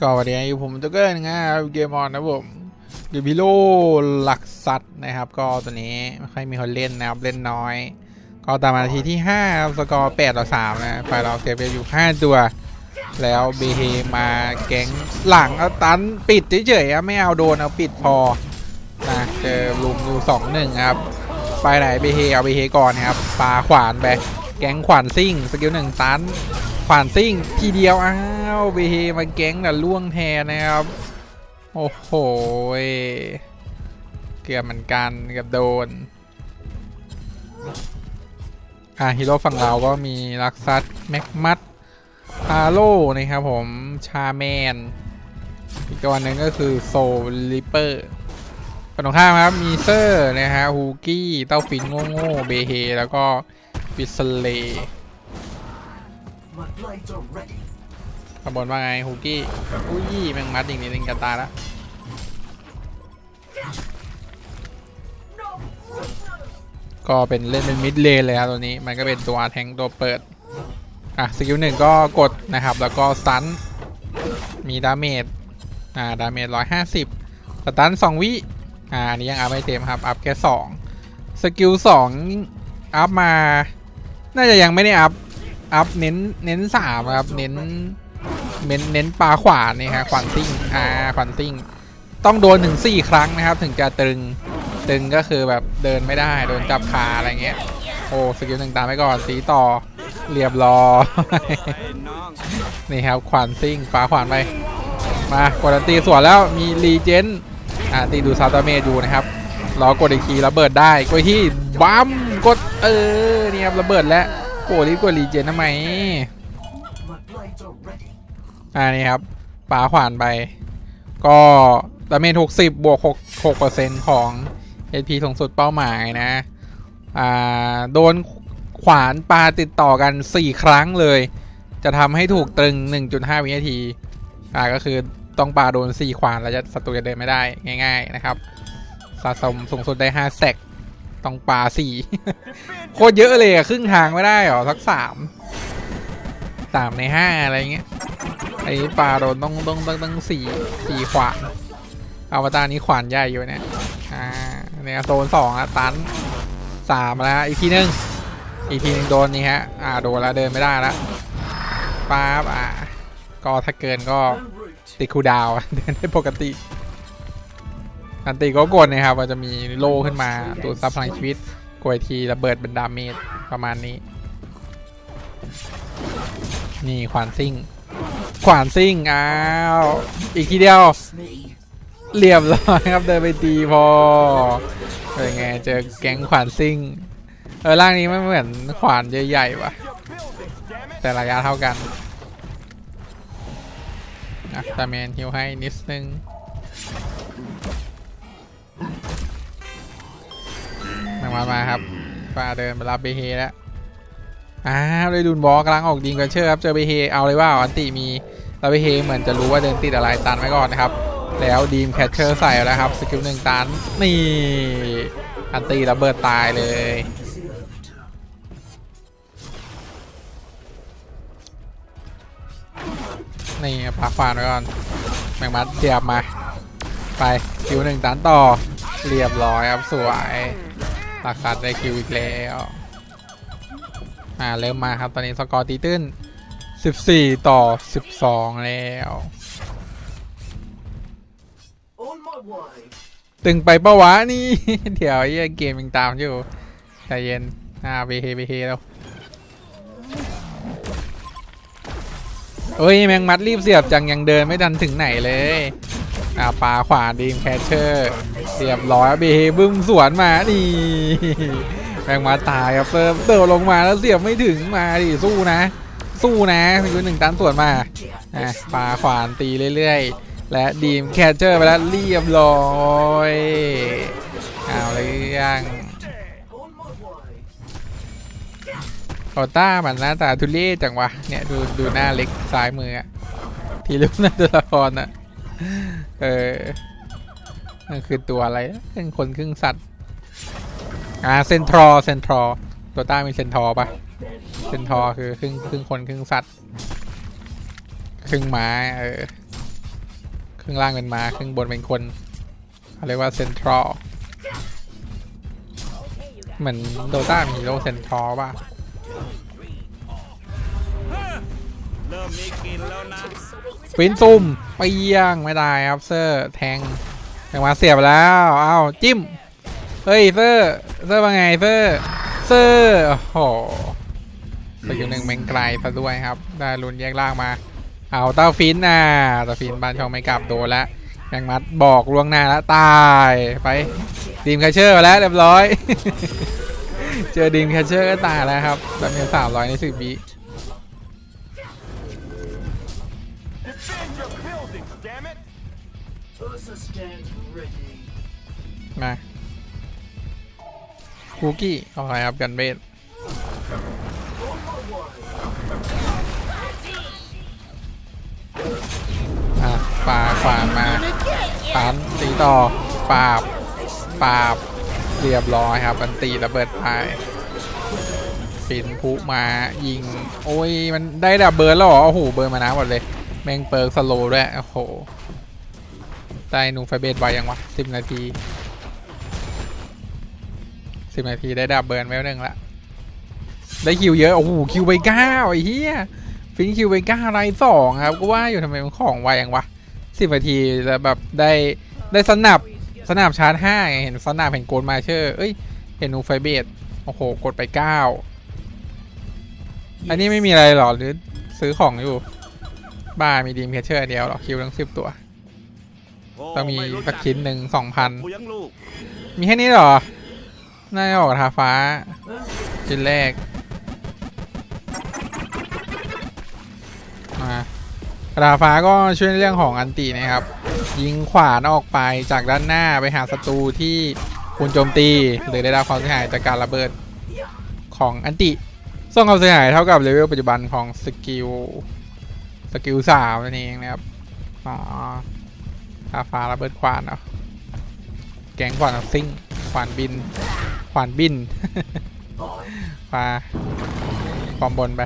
ก็วันนี้อยู่ผมตุ๊กเกอร์นะครับเกมออนนะผมเดบิโลหลักสัตว์นะครับ ก็ตัวนี้ไม่ค่อยมีคนเล่นนะครับเล่นน้อย ก็ตามมาทีที่5ครับสกอร์8ต่อ3นะฝ่ายเราเสียไปอยู่ 5 ตัว แล้วเบเฮมาแก๊งหลังเอาตันปิดเฉยๆไม่เอาโดนเอาปิดพอนะเจอลุมอยู่สองหนึ่งครับ ไปไหนเบเฮเอาเบเฮก่อนนะครับปาขวานไป แก๊งขวานซิ่ง สกิลหนึ่งตัน ขวานซิ่ง ทีเดียว อ้าวเบเฮมาแก๊งแต่ล่วงแทนนะครับ โอ้โหเกือบเหมือนกันกับโดน อ่าฮีโร่ฝั่งเราก็มีลักซัสแม็กมัตฮาโลนะครับผม ชาแมน อีกตัวหนึ่งก็คือโซลิเปอร์ฝั่งตรงข้ามครับ มีเซอร์นะฮะฮูกี้ เต้าฟินโง่โง่เบเฮแล้วก็ บิสเลขบวนว่าไงฮูกี้อุ้ยแมงมัดอีกนิดนึงกันตายละก็เป็นเล่นเป็นมิดเลนเลยครับตัวนี้มันก็เป็นตัวแทงตัวเปิด อะสกิลหนึ่งก็กดนะครับ แล้วก็สตัน มีดาเมจ อ่า ดาเมจร้อยห้าสิบสตันสองวิ อ่า อันนี้ยังอัพไม่เต็มครับ อัพแค่สองสกิลสองอัพมา น่าจะยังไม่ได้อัพ อัพเน้น เน้นสามครับ เน้น เน้น เน้นปลาขวานนี่ฮะ ขวานซิ่ง อ่า ขวานซิ่ง ต้องโดนถึงสี่ครั้งนะครับ ถึงจะตึง ตึงก็คือแบบเดินไม่ได้ โดนจับขาอะไรเงี้ย โอ้สกิลหนึ่งตามไปก่อนตีต่อ เรียบร้อยนี่ครับขวานซิ่งปลาขวานไป มากดอันตีสวนแล้วมีรีเจนอ่าตีดูซาตาเมจอยู่นะครับ รอกดอีกทีระเบิดได้กดที่บัม กดเออนี่ครับระเบิดแล้วโอ้รีบกดรีเจนทำไมอ่านี่ครับปาขวานไป ก็ดาเมจ60 บวก6 6%ของ HP สูงสุดเป้าหมายนะ อ่า โดนขวานปาติดต่อกัน 4 ครั้งเลย จะทำให้ถูกตรึง 1.5 วินาที อ่า ก็คือต้องปาโดน 4 ขวาน แล้วจะศัตรูจะเดินไม่ได้ง่าย ๆ นะครับ สะสมสูงสุดได้ 5แซก ต้องปา4โคตรเยอะเลยอะครึ่งทางไม่ได้หรอสัก3 3ใน5อะไรเงี้ยไอ้ปลาโดนต้องต้องต้องต้องสี่สี่ขวานอาวตารนี้ขวานใหญ่อยู่เนี่ยอ่าเนี่ยโซนสองอะตันสามแล้ว อีกทีหนึ่งอีกทีหนึ่งโดนนี่ฮะ อ่าโดนแล้วเดินไม่ได้ล้วป๊าบอ่าก็ถ้าเกินก็ติดคูดาวเดินได้ปกติ อันติก็กดนะครับมันจะมีโล่ขึ้นมาตัวซับพลังชีวิตกดอีกทีระเบิดเป็นดาเมจประมาณนี้ นี่ขวานซิ่ง ขวานซิ่งอ้าวอีกทีเดียว Me. เรียบร้อยครับเดินไปตีพอเป็นไงเจอแก๊งขวานซิ่งเออร่างนี้ไม่เหมือนขวานใหญ่ๆว่ะ แต่ระยะเท่ากันนะตาแมนฮิวให้นิดนึง มามามาครับฟ้าเดินไปรับเบเฮแล้วอ้าวได้ดุนบอกำลังออกดิงกันเชื่อครับเจอเบเฮเอาเลยว่าอันติมีแล้วเบเฮเหมือนจะรู้ว่าเดินติดอะไรตันไว้ก่อนนะครับ แล้วดีมแคชเชอร์ใส่แล้วครับสกิลหนึ่งตันนี่อันตีระเบิดตายเลยนี่ปากขวานไว้ก่อนแมงมัดเสียบมา ไปคิวหนึ่งตันต่อเรียบร้อยครับสวยหลักสัตว์ได้คิวอีกแล้วอ่าเริ่มมาครับตอนนี้สกอร์ตีตื้น 14 ต่อ 12 แล้ว ตึงไปปะวะนี่ เดี๋ยวไอ้เกมยังตามอยู่ใจเย็นอ่าเบเฮเบเฮแล้วเอ้ย แมงมัดรีบเสียบจังยังเดินไม่ทันถึงไหนเลย อ่าปลาขวาดีมแคชเชอร์เรียบร้อยเบเบึ้มสวนมานี่แมงมัดตายครับเติมเติมลงมาแล้วเสียบไม่ถึงมาดิสู้นะ สู้นะคือหนึ่งตันสวนมาอะปลาขวานตีเรื่อยๆ และดีมแคชเชอร์ไปแล้วเรียบร้อยเอาเลยยังโอต้ามันหน้าตาทุเรศจังวะเนี่ยดูดูหน้าเล็กซ้ายมืออะที่รูปหน้าตัวละครอะ เออนั่นคือตัวอะไรครึ่งคนครึ่งสัตว์ อ่าเซนทรอเซนทรอตัวต้ามีเซนทรอปะเซนทรอคือครึ่งครึ่งคนครึ่งสัตว์ ครึ่งม้เออ ครึ่งล่างเป็นม้าครึ่งบนเป็นคนเขาเรียกว่าเซนทรัลเหมือนโดต้ามีฮีโร่เซนทรัลป่ะ เริ่มมีกลินแล้วนะฟินซุ่มไปเยี่ยงไม่ได้ครับเซอร์แทงแทงมาเสียบแล้วเอ้าจิ้มเฮ้ยเซอร์เซอร์ว่าไงเซอร์เซอร์โอ้โหสกิลหนึ่งแมงไกลซะด้วยครับได้ลุนแยกล่างมา เอาเต้าฟินอะเต้าฟินบ้านช่องไม่กลับโดนแล้วยังมัดบอกล่วงหน้าแล้วตายไปดีมแคชเชอร์แล้วเรียบร้อย เจอดีมแคชเชอร์ก็ตายแล้วครับดาเมจสามร้อยในสิบวิ Defend your buildings, damn it! Ursa stands ready. มาคุกกี้เอาไงครับกันเบส On my way. อะปาขวานมาตันตีต่อปราบปราบเรียบร้อยครับมันตีระเบิดไปปินพุมายิง โอ้ย มันได้ดับเบิร์นแล้วเหรอ โอ้โห เบิร์นมานะหมดเลยแม่งเปิร์กสโลด้วย โอ้โห ได้นูไฟเบสไวยังวะสิบนาทีสิบนาทีได้ดับเบิร์นไว้หนึ่งละ ได้คิวเยอะ โอ้โห คิวไปเก้าไอ้เหี้ย ฟินคิวไปเก้าไรสองครับ ก็ว่าอยู่ทำไมมันของไวยังวะสิบนาทีแล้วแบบได้ได้สนับสนับชาร์จห้าเห็นสนับเห็นโกลมาเชอร์เอ้ย เห็นนูไฟเบสโอ้โห กดไปเก้าอันนี้ไม่มีอะไรหรอหรือซื้อของอยู่ บ้ามีดีมเพเชอร์เดียวหรอคิวทั้งสิบตัว ต้องมีสักชิ้นหนึ่งสองพันมีแค่นี้หรอ น่าจะออกทาฟ้าชิ้นแรก มาทาฟ้าก็ช่วยเรื่องของอันตินะครับ ยิงขวานออกไปจากด้านหน้าไปหาศัตรูที่คุณโจมตี หรือได้รับความเสียหายจากการระเบิดของอันติส่งความเสียหายเท่ากับเลเวลปัจจุบันของสกิล สกิลสามนั่นเองนะครับอ๋อทาฟ้าระเบิดขวานเนาะแกงขวานซิ่งขวานบินขวานบินปลาความบนไป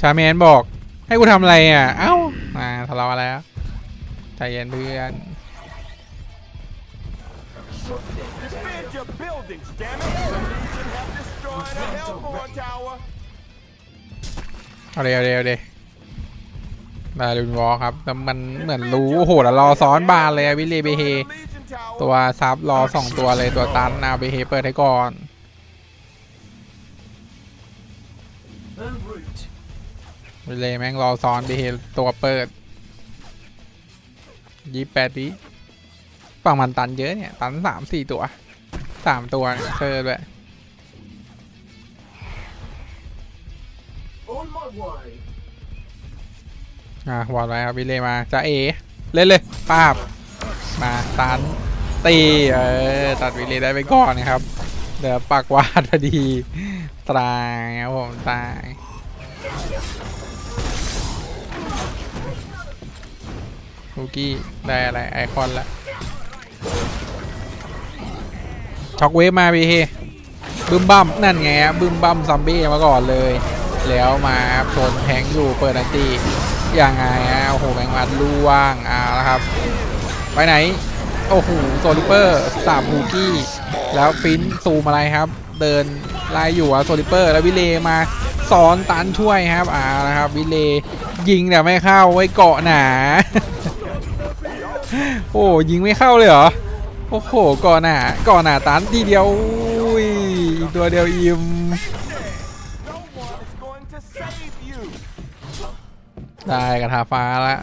ชาเมนบอก ให้กูทำอะไรอะ เอ้ามาทะเลาะแล้วใจเย็นเพื่อนเอาเร็วเร็วเร็ว ได้ลุนวอลครับแต่มันเหมือนรู้ โอ้โหแล้วรอซ้อนบานเลยวิลเลเบเฮ ตัวซับรอสองตัวเลยตัวตันนาเบเฮเปิดให้ก่อนวิลเลแม่งรอซ้อนเบเฮตัวเปิดยี่แปดวิฝั่งมันตันเยอะเนี่ย ตันสามสี่ตัวสามตัวเนี่ยเชิญด้วย อะวอลไว้ครับวิเลมาจะเอ เล่นเลยป้าบ มาตันตีเออตัดวิเลได้ไปก่อนนะครับ เดี๋ยวปากวาดพอดีตายครับผมตายลูกี้ได้อะไรไอคอนละช็อกเวฟมาพี่เฮบึมบัมนั่นไงฮะบึมบัมซัมบี้มาก่อนเลย แล้วมาโซนแทงอยู่เปิดอันตี ยังไงฮะโอ้โหแมงมัดล่วงอ่าแล้วครับ ไปไหน โอ้โหโซลิเปอร์สามฮูกี้ แล้วฟินซูมอะไรครับ เดินไล่อยู่อะโซลิเปอร์ แล้ววิเลมาสอนตันช่วยครับอ่านะครับวิเลยิงแต่ไม่เข้าไว้เกาะหนา โอ้ยิงไม่เข้าเลยเหรอ โอ้โหเกาะหนาเกาะหนาตันทีเดียวอุ้ยตัวเดียวอิ่ม ได้กระทาฟ้าละ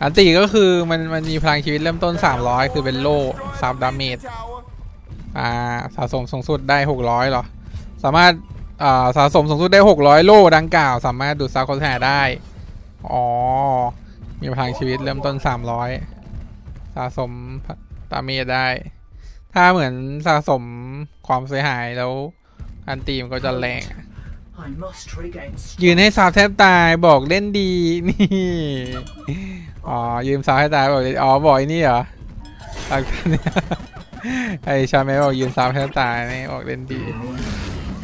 อันติก็คือมันมันมีพลังชีวิตเริ่มต้น 300 คือเป็นโล่ซับดาเมจอ่าสะสมสูงสุดได้ 600หรอ สามารถอ่าสะสมสูงสุดได้ 600 โล่ดังกล่าว สามารถดูดซับคนแห่ได้ อ๋อ มีพลังชีวิตเริ่มต้น 300 สะสมตาเมจได้ ถ้าเหมือนสะสมความเสียหายแล้วอันตีมนก็จะแรง ยืนให้สาวแทบตายบอกเล่นดีนี่อ๋อยืมสาวให้ตายบอกอ๋อบอกไอ้นี่เหรอหลักฐานเนี่ยไอชาเมลบอกยืนสาวแทบตายนี่บอกเล่นดี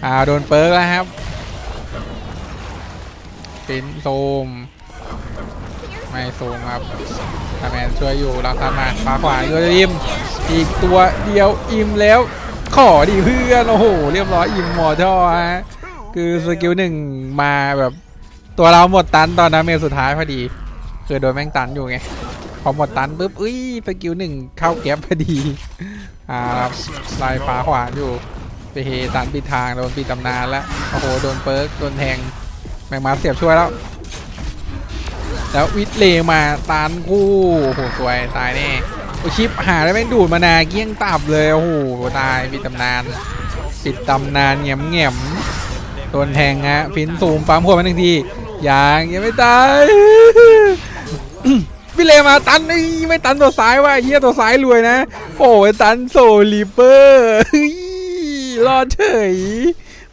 อ่าโดนเปิร์กแล้วครับฟินโซมไม่สูงครับทาแมนช่วยอยู่เรักษามาขวาขวาด้วยอิมอีกตัวเดียวอิมแล้ว ขอดิเพื่อนโอ้โห เรียบร้อยอิมหมอท่อฮะ คือสกิลหนึ่งมาแบบตัวเราหมดตันตอนนั้นเมลสุดท้ายพอดี คือโดนแม่งตันอยู่ไง พอหมดตันปุ๊บอุ้ยสกิลหนึ่งเข้าแก๊ปพอดีอ่าครับลายฟ้าขวานอยู่ไปเฮตันปิดทางโดนปิดตำนานแล้วโอ้โหโดนเปิร์กโดนแทงแมงมาเสียบช่วยแล้ว แล้ววิทเลมาตานคู่โอ้โหสวยตายแน่โอชิปหาได้ไม่ดูดมานาเกี้ยงตับเลยโอ้โหตายปิดตำนานปิดตำนานเงียบเงียบ โดนแทงฮะฟินซูมปั๊มหัวมาหนึ่งทียังยังไม่ตายวิเลมาตันไม่ตันตัวซ้ายว่ะเฮียตัวซ้ายรวยนะ โอ้ยตันโซลิเปอร์รอดเฉย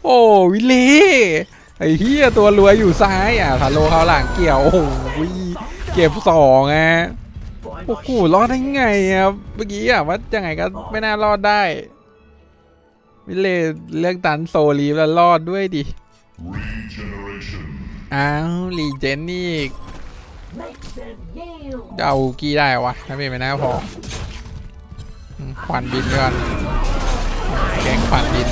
โอ้วิเลไอ้เฮียตัวรวยอยู่ซ้ายอะทาโลเขาหลังเกี่ยวโอ้โหเก็บสองอะโอ้โหรอดได้ไงอะเมื่อกี้อะว่ายังไงก็ไม่น่ารอดได้ วิเลเลือกตันโซลีฟแล้วรอดด้วยดิ อ้าวรีเจนนี่อีกจะเอากี้ได้วะถ้าเป็นไปได้ก็พออืมขวัญบินก่อนแกงขวัญบิน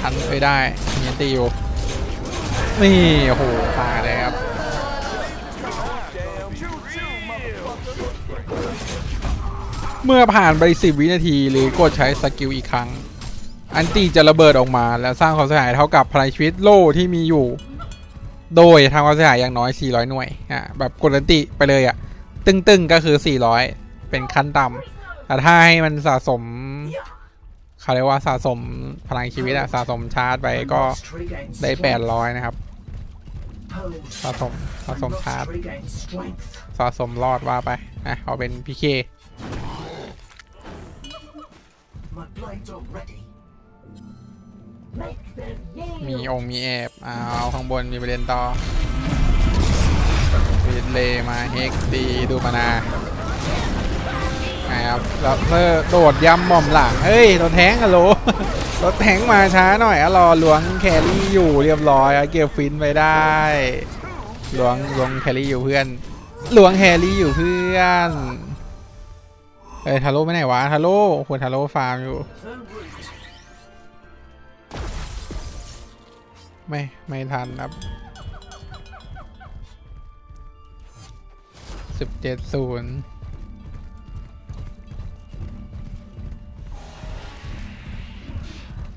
ทันไปได้เมียตีอยู่นี่โอ้โหตายเลยครับเมื่อผ่านไป 10 วินาทีหรือกดใช้สกิลอีกครั้ง อันตีจะระเบิดออกมา และสร้างความเสียหายเท่ากับพลังชีวิตโล่ที่มีอยู่ โดยทำความเสียหายอย่างน้อย 400 หน่วยอะแบบกดอันติไปเลยอะ ตึงๆก็คือ 400 เป็นขั้นต่ำแต่ถ้าให้มันสะสมเขาเรียกว่าสะสมพลังชีวิตอะสะสมชาร์จไปก็ได้ 800 นะครับสะสมสะสมชาร์จสะสมรอดว่าไปอะเอาเป็นพีเค มีองค์มีแอบเอาข้างบนมีประเด็นต่อวิดเลมาเฮกดีดูมานาไงครับแล้วเธอโดดย่ำหม่อมหลังเฮ้ยโดนแทงอะโหลรถแทงมาช้าหน่อยอะรอหลวงแครี่อยู่เรียบร้อยอะเก็บฟินไปได้หลวงล้วงแครี่อยู่เพื่อนหลวงแครี่อยู่เพื่อนเอ้ยทาโร่ไม่ไหนวะทาโร่คุณทาโร่ฟาร์มอยู่ ไม่ ไม่ทันครับสิบเจ็ดศูนย์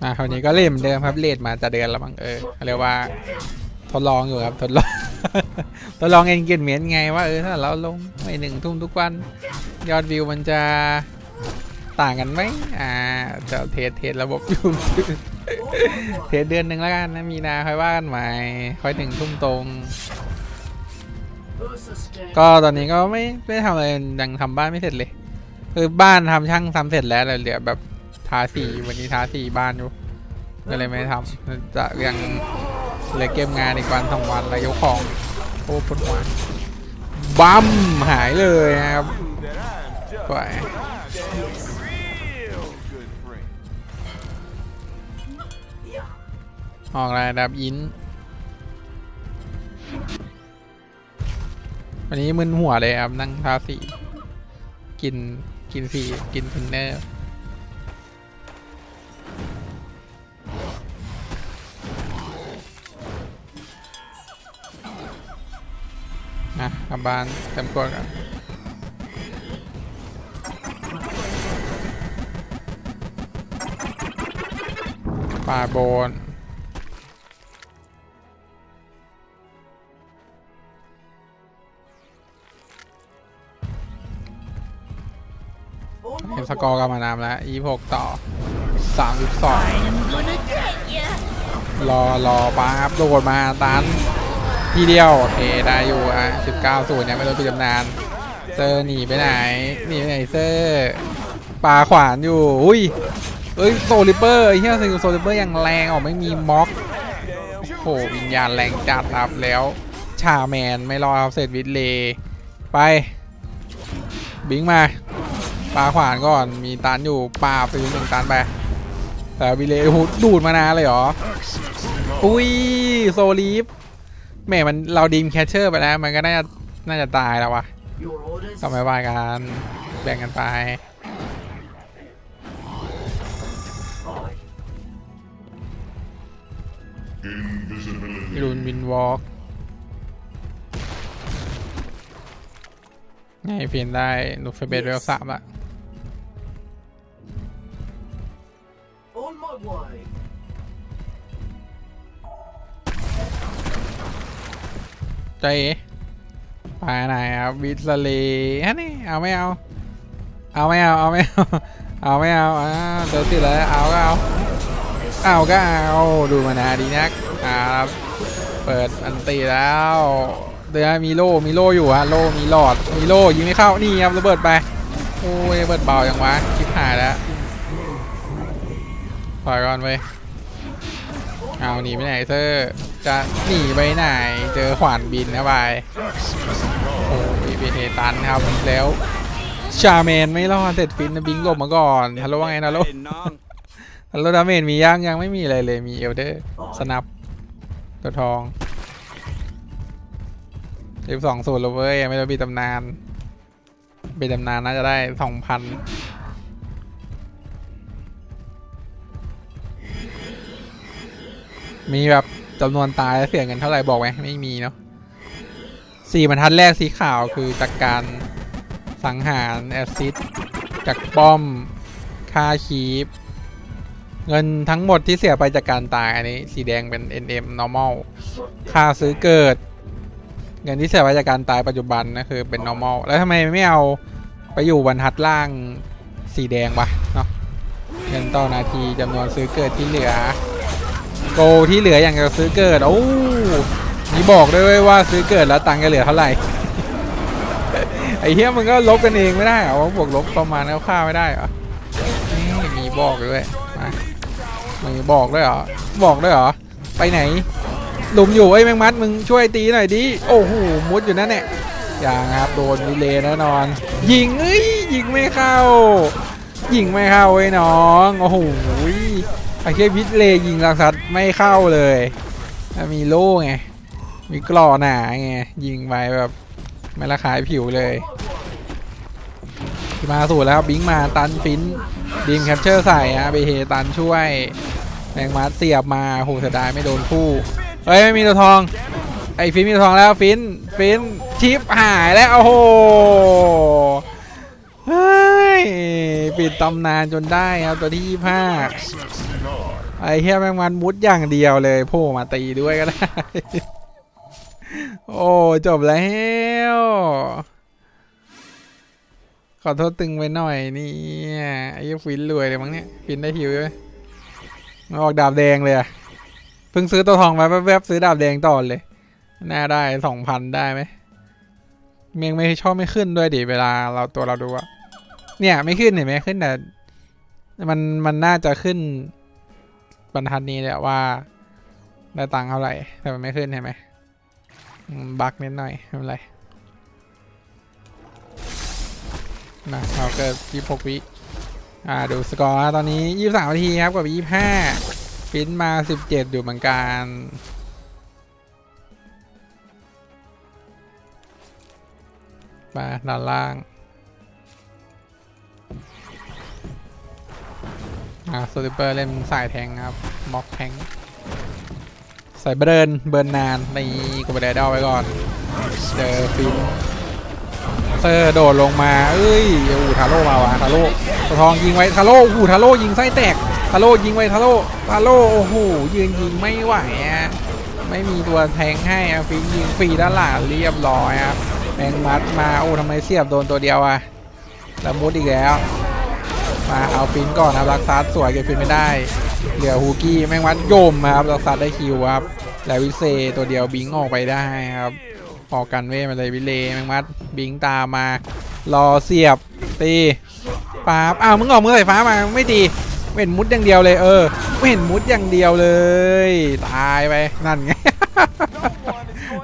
อะคราวนี้ก็เล่นเหมือนเดิมครับเลดมาจะเดือนแล้วมั้งเออเรียกว่าทดลองอยู่ครับทดลองทดลองเอนเกจเมนต์ไงว่าเออถ้าเราลงไม่หนึ่งทุ่มทุกวัน ยอดวิวมันจะต่างกันไหมอ่าจะเทสเทสระบบอยู่ เทสเดือนหนึ่งแล้วกันนะมีนาค่อยว่ากันใหม่ค่อยถึงทุ่มตรง Ursa stands ก็ตอนนี้ก็ไม่ไม่ทำอะไรยังทำบ้านไม่เสร็จเลย คือบ้านทำช่างทำเสร็จแล้วแต่เหลือแบบทาสีวันนี้ทาสีบ้านอยู่ก็เลยไม่ได้ทำจะยังเหลือเกมงานอีกวันสองวันแล้วยกของโอ้ปุ่นหัวบัมหายเลยนะครับ That I'm just ปล่อย ออกรายดับยินวันนี้มึนหัวเลยครับนั่งทาสีกินกินสีกินทินเนอร์นะกลับบ้านเต็มตัวกันป่าโบน กอร์กันมานานแล้ว26ต่อ32รอรอป้าครับโดดมาตันทีเดียว โอเค ได้อยู่อะ19ศูนย์ยังไม่โดนปิดตำนานเซอร์หนีไปไหนหนีไปไหนเซอร์ปาขวานอยู่ อุ้ยเอ้ยโซลิเปอร์ไอ้เฮียสกิลโซลิเปอร์อย่างแรงออกไม่มีม็อกโอ้โหวิญญาณแรงจัดครับแล้วชาแมนไม่รอครับเสร็จวิดเลย์ไป บิงมา ปาขวานก่อนมีตันอยู่ปาไปหนึ่งตันไปแต่วิเลย์โอ้โหดูดมานานเลยเหรอ อุ้ยโซลีฟแม่มันเราดีมแคชเชอร์ไปแล้ว มันก็น่าจะน่าจะตายแล้ววะ Your orders. ก็ไม่ว่ากันแบ่งกันไป Aye. Invisibility. รุนวินวอล์กไงเพียนได้นูเฟเบสเวลสามละ On my way. ใจเอ๋ไปไหนครับวิสเลฮะนี่เอาไม่เอา เอาไม่เอาเอาไม่เอาเอาไม่เอาอ่าเจอติดแล้วเอาก็เอาเอาก็เอาดูมานาดีนักอ่าครับเปิดอันตีแล้วเดี๋ยวมีโล่มีโล่อยู่ฮะโล่มีหลอดมีโล่ยิงไม่เข้านี่ครับระเบิดไปโอ้ยระเบิดเบาอย่างวะคิดหายแล้ว ปล่อยก่อนเว้ยเอาหนีไปไหนเซอจะหนีไปไหนเจอขวานบินนะบายโอ้ยไปเฮตันครับแล้วชาแมนไม่รอดเสร็จฟินนะบิงหลบมาก่อนฮัลโหลว่าไงนะโล Hey, Nong. ฮัลโหลดาเมจมียังยังไม่มีอะไรเลยมีเอลเดอร์สนับตัวทองเอฟสองสูตรเลยเว้ยไม่ต้องมีตำนานเป็นตำนานน่าจะได้สองพัน มีแบบจำนวนตายแล้วเสียเงินเท่าไหร่บอกไหมไม่มีเนาะสี่บรรทัดแรกสีขาวคือจากการสังหารแอซิดจากป้อมค่าคีปเงินทั้งหมดที่เสียไปจากการตายอันนี้ สีแดงเป็น NM normal ค่าซื้อเกิด เงินที่เสียไปจากการตายปัจจุบันนะคือเป็น normal แล้วทำไมไม่เอาไปอยู่บรรทัดล่างสีแดงวะเนาะเงินต่อนาทีจำนวนซื้อเกิดที่เหลือ โกที่เหลืออย่างจะซื้อเกิดโอ้มีบอกด้วยว่าซื้อเกิดแล้วตังค์จะเหลือเท่าไหร่ไอ้เหี้ยมันก็ลบกันเองไม่ได้เหรอว่าบวกลบประมาณแล้วค่าไม่ได้เหรอมีบอกด้วยมามีบอกด้วยเหรอบอกด้วยเหรอไปไหนหลุมอยู่ไอ้แมงมัดมึงช่วยตีหน่อยดิโอ้โหมุดอยู่นั่นเนี่ยอย่างครับโดนวิเลแน่นอน ยิงเอ้ยยิงไม่เข้า ยิงไม่เข้าไอ้น้องโอ้โห ไอ้แค่วิเลยิงลักซัดไม่เข้าเลยแล้วมีโล่ไง มีกรอหนาไง ยิงไปแบบไม่ระคายผิวเลยมาสู่แล้วบิงมาตันฟินดีมแคปเชอร์ใส่อะเบเฮตันช่วยแมงมัดเสียบมาโหเสียดายไม่โดนคู่เฮ้ย ไม่มีตัวทอง ไอ้ฟินมีตัวทองแล้วฟินฟินชิปหายแล้ว โอ้โห ปิดตำนานจนได้ครับตัวที่25ไอ้เฮียแมงมันมุดอย่างเดียวเลยโผล่มาตีด้วยก็ได้ โอ้จบแล้ว ขอโทษตึงไปหน่อยนี่ไอ้ฟินรวยเลยมั้งเนี่ยฟินได้ฮิวไหมออกดาบแดงเลยอะเพิ่งซื้อตัวทองมาแวบๆซื้อดาบแดงต่อเลย น่าได้สองพันได้ไหมเมียงไม่ชอบไม่ขึ้นด้วยดิเวลาเราตัวเราดูอะ เนี่ยไม่ขึ้นเห็นไหมขึ้นแต่มันมันน่าจะขึ้นบรรทัดนี้แหละว่าได้ตังค์เท่าไหร่แต่มันไม่ขึ้นเห็นไหมบักนิดหน่อยไม่เป็นไรนะเราเกิดยี่หกวิอ่าดูสกอร์ตอนนี้ยี่สามนาทีครับกับยี่ห้าฟินมาสิบเจ็ดอยู่เหมือนกันมาด้านล่าง อ่าโซลิเปอร์เล่นสายแทงครับม็อกแทงใส่เบิร์นเบิร์นนานนี่กูไปได้ดาไว้ก่อนเจอฟินเซอร์โดดลงมา เอ้ยอูทาโร่มาวะทาโร่ตัวทองยิงไว้ทาโร่อูทาโร่ยิงไส้แตกทาโร่ยิงไว้ทาโร่ทาโร่โอ้โหยืนยิงไม่ไหวอะไม่มีตัวแทงให้อะฟิงยิงฟรีด้านหลังเรียบร้อยครับแมงมัดมาโอ้ทำไมเสียบโดนตัวเดียวอะ แล้วมุดอีกแล้ว มาเอาฟินก่อนครับรักซัดสวยเก็บฟินไม่ได้ เหลือฮูกี้แมงมัดโยมครับรักซัดได้คิวครับ แล้ววิเซตัวเดียวบิงออกไปได้ครับออกกันเว้ยมาเลยวิเลแมงมัดบิงตามมา รอเสียบตีป๊าบอ้าวมึงออกมือสายฟ้ามาไม่ตีไม่เห็นมุดอย่างเดียวเลย เออไม่เห็นมุดอย่างเดียวเลย ตายไปนั่นไง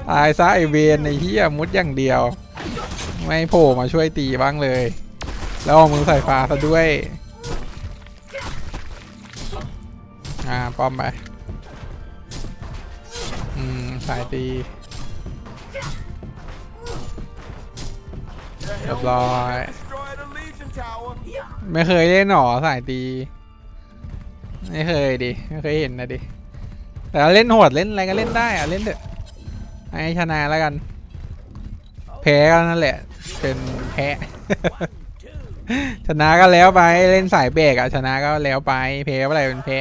ตายซะไอเวนไอเฮียมุดอย่างเดียว ไม่โผล่มาช่วยตีบ้างเลย แล้วเอามือใสายฟ้าซะด้วย อ่า ป้อมไป อืม สายตี The Good Hellborn boy. have destroyed a Legion tower. ไม่เคยเล่นหรอสายตี ไม่เคยดิ ไม่เคยเห็นนะดิ แต่เล่นโหดเล่นอะไรก็เล่นได้อะเล่นเถอะให้ชนะแล้วกัน แพ้ก็นั่นแหละ เป็นแพ้ ชนะก็แล้วไปเล่นสายเบรกอะชนะก็แล้วไปแพ้อะไรเป็นแพ้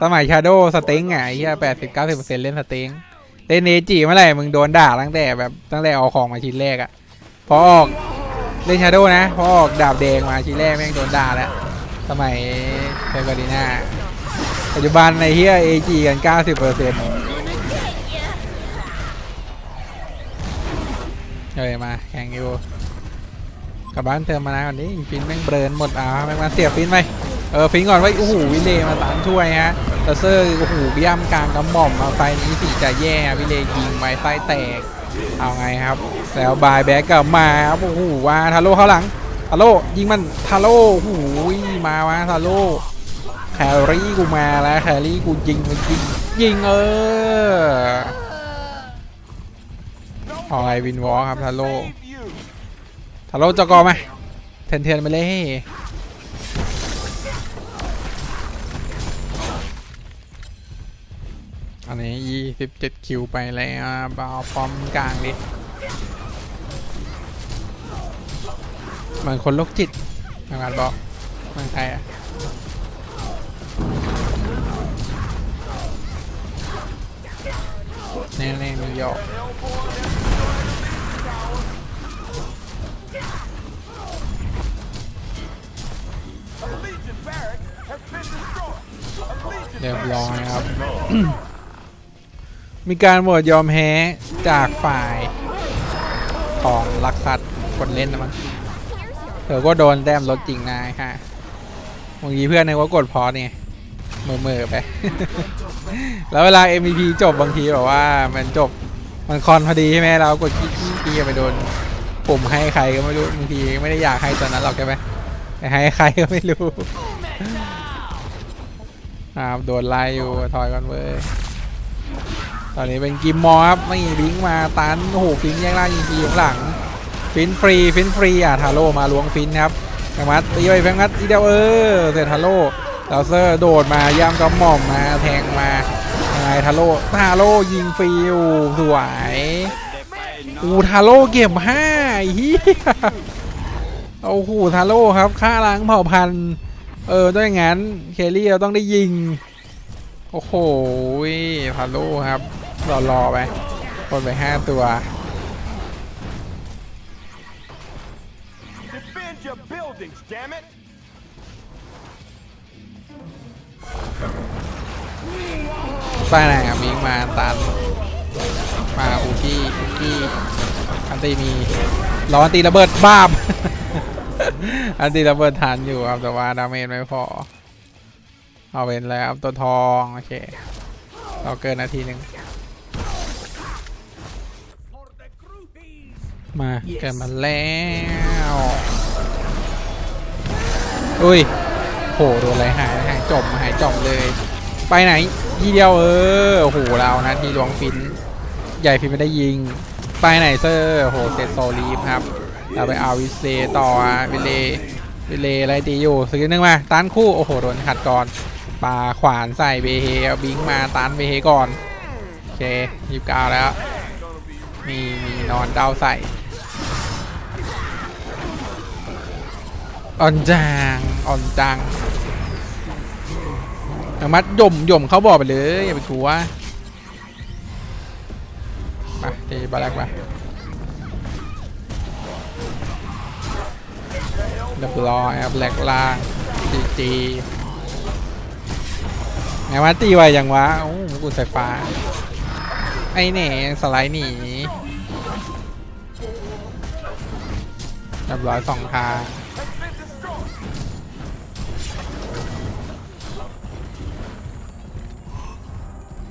สมัยชาโดสต็งไงเฮียแปดสิบเก้าสิบเปอร์เซ็นต์เล่นสต็งเล่นเนจิเมื่อไหร่มึงโดนด่าตั้งแต่แบบตั้งแต่เอาของมาชิ้นแรกอะพอออกเล่นชาโดนะพอออกดาบแดงมาชิ้นแรกแม่งโดนด่าแล้วสมัยเทอร์กอดีนาปัจจุบันในเฮียเอจีกันเก้าสิบเปอร์เซ็นต์เฮ้ยมาแข่งอยู่ กลับบ้านเติมมานะก่อนนี้ฟินแม่งเบิร์นหมดอะแม่งมาเสียบฟินไปเออฟิงก่อนไว้โอ้โหวิเลมาตามช่วยฮะแต่เซอร์โอ้โหย่ำกลางกระหม่อมมาไฟนี้สิจะแย่วิเลยิงไม้ไส้แตกเอาไงครับ แล้วบายแบ็กกลับมาครับโอ้โหว่าทาโร่เข้าหลังทาโร่ยิงมันทาโร่โอ้โหมาวะทาโร่แครี่กูมาแล้วแครี่กูยิงมันยิงยิงเออเอาไงวินวอลครับทาโร่ Save you. ทาโร่จกอมาเทนเทนไปเลยอันนี้27คิวไปแล้วบาวฟอมกลางดิเหมือนคนโรคจิตทางการบอกเมืองไทยอะแน่ๆนิวยอร์ก เรียบร้อยครับ มีการโหวตยอมแพ้จากฝ่ายของลักซัดคนเล่นนะมั้งเธอก็โดนแต้มลดจริงนายค่ะบางทีเพื่อนนึกว่ากดพอเนี่ยเมื่อเมื่อไป แล้วเวลา MVP จบบางทีแบบว่ามันจบมันคอนพอดีใช่ไหมเรากดขี้ขี้ไปโดนปุ่มให้ใครก็ไม่รู้บางทีไม่ได้อยากให้ตอนนั้นหรอกใช่ไหมแต่ให้ใครก็ไม่รู้ ครับโดนไล่อยู่ถอยก่อนเว้ยตอนนี้เป็นกิมมอร์ครับไม่บิงมาตันโอ้โหฟินแยกล่างยิงทีข้างหลัง ฟินฟรีฟินฟรีอะทาโร่มาล้วงฟินครับแฟงมัดตีไปแฟงมัดทีเดียวเออเสร็จทาโร่ลาเซอร์โดดมาย่ำกระหม่อมมาแทงมายังไงทาโร่ทาโร่ยิงฟรีอยู่สวยอูทาโร่เก็บห้าเฮียโอ้โหทาโร่ครับฆ่าล้างเผ่าพันธุ์ เออด้วยงั้นเคลลี่เราต้องได้ยิง โอ้โหพาโลครับรอรอๆไปคนไปห้าตัว Defend your buildings, damn it! ไปไหนครับมิงมาตันมาอูกี้อูกี้อันตีมีรออันตีระเบิดบ้าบ อันตีระเบิดทันอยู่ครับแต่ว่าดาเมจไม่พอ เอาเป็นแล้วตัวทองโอเค เราเกินนาทีหนึ่งมาเกิดมาแล้วอุ้ยโหโดนอะไรหายหายจมหายจมเลย ไปไหนทีเดียวเออโหเรานะทีหลวงฟิน ใหญ่ฟินไม่ได้ยิง ไปไหนเซอร์โหเซตโซลีฟครับ เราไปเอาวิเซต่ออะวิเลวิเลอะไรตีอยู่สกิลหนึ่งมาตันคู่โอ้โหโดนขัดก่อนปาขวานใส่เบเฮเอาบิงมาตันเบเฮก่อนโอเคยีบเก้าแล้วมีมีนอนเดาใส่อ่อนจางอ่อนจังอามัดย่มย่มเขาบอกไปเลยอย่าไปกลัวมาตีบาแรกมา เรียบร้อยครับแหลกล่างจีจีไงวะตีไวอยังวะโอ้โหกูสายฟ้า ไอ้เน่สไลด์หนีเรียบร้อยสองทาง Has been destroyed.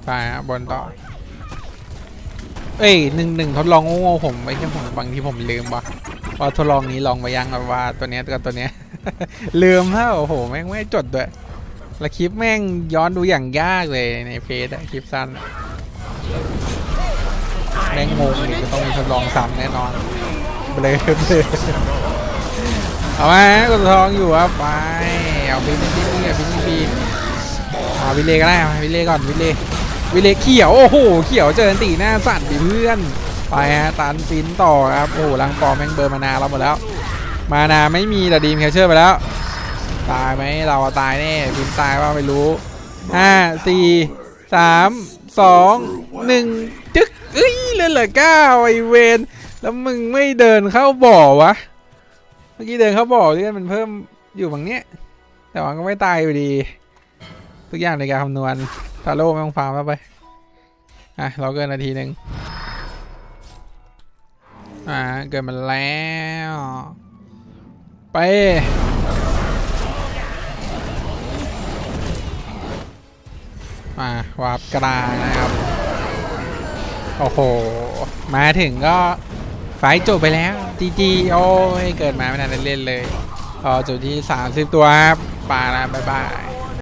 ไปฮะบนต่อ เอ้ยหนึ่งหนึ่งทดลองโง่ผมไม่ใช่ผมบางที่ผมลืมว่ะ ว่าทดลองนี้ลองไปยังแบบว่าตัวเนี้ยกับตัวเนี้ย ลืมแล้วโอ้โหแม่งไม่จดด้วยแล้วคลิปแม่งย้อนดูอย่างยากเลยในเฟซอะคลิปสั้นแม่งงงเลยจะต้องมีทดลองซ้ำแน่นอนเบลอเบลอเอามากดทองอยู่ครับไปเอาบินบินบินบินบินบินเอาวิเลก็ได้มาวิเลก่อนวิเลวิเลเขียวโอ้โหเขียวเจออันตีหน้าสั่นดิเพื่อน ไปฮะตันฟินต่อครับโอ้โหลังปอมแม่งเบอร์มานาเราหมดแล้ว มานาไม่มีแต่ดีมแคชเชอร์ไปแล้ว ตายไหมเราตายแน่ฟินตายว่าไม่รู้ห้าสี่สามสองหนึ่งจึ๊กเอ้ยเลือเหลือเก้าไอเวนแล้วมึงไม่เดินเข้าบ่อวะ เมื่อกี้เดินเข้าบ่อเลือดมันเพิ่มอยู่บางเนี้ย แต่ว่าก็ไม่ตายอยู่ดี ทุกอย่างในการคำนวณ ตาโล่ไม่ต้องฟาร์มแล้วไป อะ เราเกินนาทีหนึ่ง อ่าเกินมาแล้ว ไป มาวาร์ปกลางนะครับ โอ้โห มาถึงก็ไฟจบไปแล้วจีจีโอ้ยเกิดมาไม่นานเล่นเลยพอจุดที่ 30 ตัวครับป่านะบายบาย